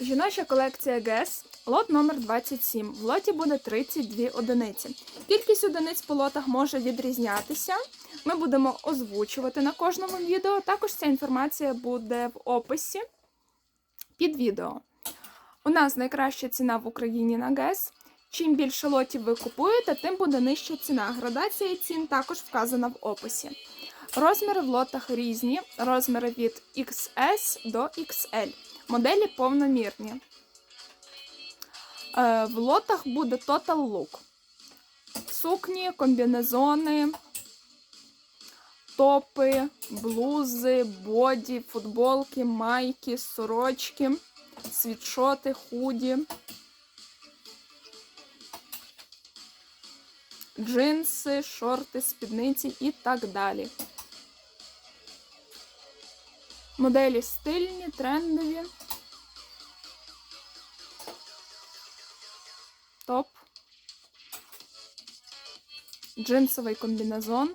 Жіноча колекція ГЕС, лот номер 27. В лоті буде 32 одиниці. Кількість одиниць по лотах може відрізнятися. Ми будемо озвучувати на кожному відео. Також ця інформація буде в описі під відео. У нас найкраща ціна в Україні на ГЕС. Чим більше лотів ви купуєте, тим буде нижча ціна. Градація цін також вказана в описі. Розміри в лотах різні, розміри від XS до XL. Моделі повномірні. Е, В лотах буде Total Look. Сукні, комбінезони, топи, блузи, боді, футболки, майки, сорочки, світшоти, худі, джинси, шорти, спідниці і так далі. Моделі стильні, трендові. Топ. Джинсовий комбінезон.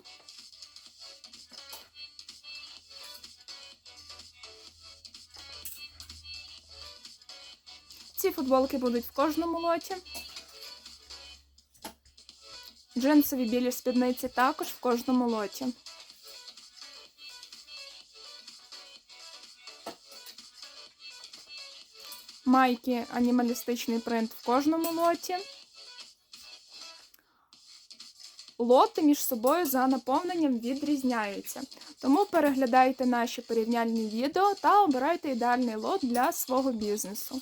Ці футболки будуть в кожному лоті. Джинсові білі спідниці також в кожному лоті. Майки анімалістичний принт в кожному лоті. Лоти між собою за наповненням відрізняються. Тому переглядайте наші порівняльні відео та обирайте ідеальний лот для свого бізнесу.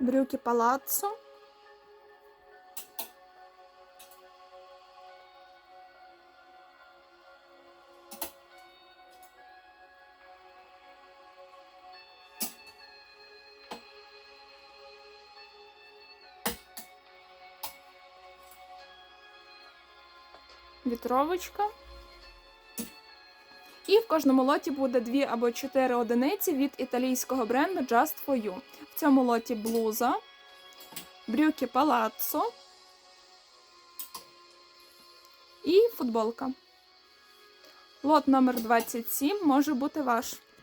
Брюки палаццо. Вітровочка. І в кожному лоті буде 2 або 4 одиниці від італійського бренду Just For You. В цьому лоті блуза, брюки палаццо і футболка. Лот номер 27 може бути ваш.